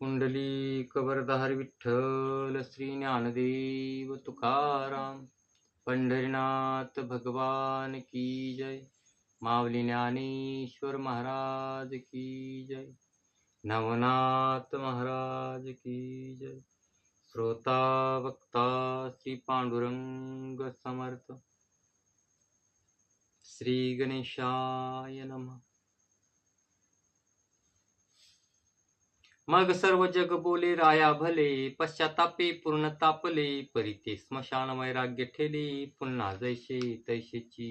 कुंडली कबरदार विठ्ठल श्री ज्ञानदेव तुकाराम पंढरीनाथ भगवान की जय माऊली ज्ञानेश्वर महाराज की जय नवनाथ महाराज की जय श्रोता वक्ता श्री पांडुरंग समर्थ श्री गणेशाय नमः। मग सर्व जग बोले राया भले पश्चातापे पूर्ण तापले परी ते स्मशान वैराग्य ठेले पुन्हा जैसे तैसेची.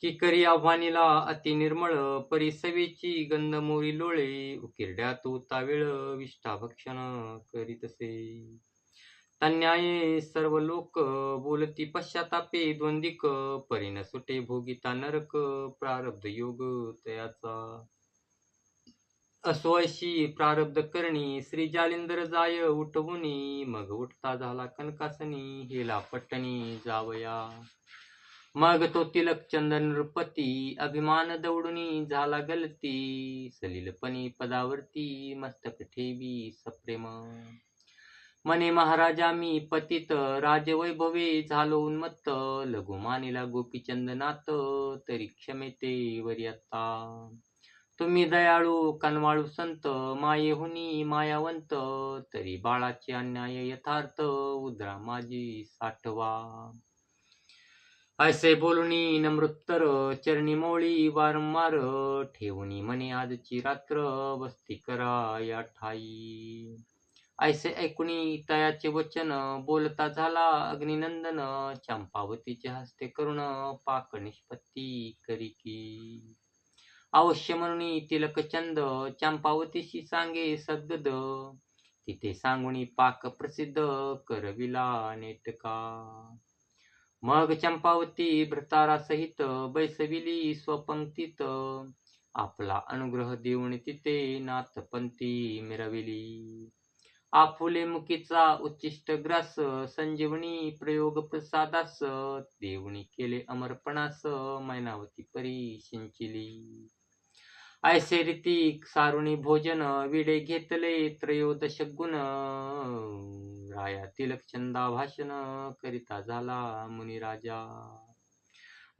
की करी आव्हानीला अति निर्मळ परी सवेची गंध मोरी लोळे उकिरड्यात उतावेळ विष्ठा भक्षण करीतसे तन्याये सर्व लोक बोलती पश्चातापे द्वंदिक परीन सुटे भोगिता नरक प्रारब्ध योग तयाचा. असो अशी प्रारब्ध करणी श्री जालिंदर जाय उठवुनी मग उठता झाला कनकासनी हिला पट्टणी जावया. मग तो तिलक चंदन नृपती अभिमान दौडुनी झाला गलती सलीलपणी पदावरती मस्तक ठेवी सप्रेम. मने महाराजा मी पतित राजवैभवे झालो उन्मत्त लघु मानिला गोपीचंदनात तरी क्षमेते वर्यता तुम्ही दयाळू कनवाळू संत मायेहुनी मायावंत तरी बाळाचे अन्याय यथार्थ उद्रा माझी साठवा. ऐसे बोलणी नमृत्तर चरणी मोळी वारंवार ठेवणी मने आजची रात्र वस्ती करा या ठाई. ऐसे ऐकुणी तयाचे वचन बोलता झाला अग्निनंदन चंपावतीचे हस्ते करुण पाक निष्पत्ती करी की. अवश्य म्हणून तिलकचंद चंपावतीशी सांगे सद्गद. तिथे सांगुणी पाक प्रसिद्ध करविला नेटका. मग चंपावती भ्रतारासहित बैसविली स्वपंक्तीत. आपला अनुग्रह देऊन तिथे नाथपंथी मिरविली. आफुले मुकीचा उच्चिष्ट ग्रास संजीवनी प्रयोग प्रसादास देवणी केले अमरपणास मैनावती परी सिंचिली ऐसे रीती सारुणी भोजन विडे घेतले त्रयोदश गुण. राया तिलक चंदा भाषण करिता झाला मुनिराजा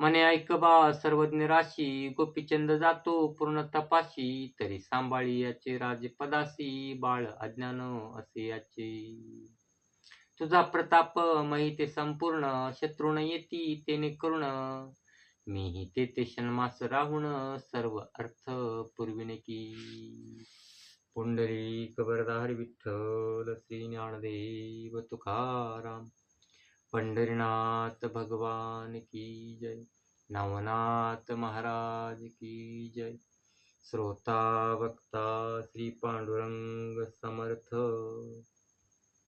मने ऐकबा सर्वज्ञ राशी गोपीचंद जातो पूर्ण तपाशी तरी सांभाळी याचे राजपदासी बाळ अज्ञान असे याचे. तुझा प्रताप महिते संपूर्ण शत्रुण येती तेने करुण मीही तेथे शन्मास राहून सर्व अर्थ पुरविणे की. पुंडरी कबरदार विठ्ठल श्री ज्ञानदेव तुकाराम. पंढरीनाथ भगवान की जय. नवनाथ महाराज की जय. श्रोता वक्ता श्री पांडुरंग समर्थ.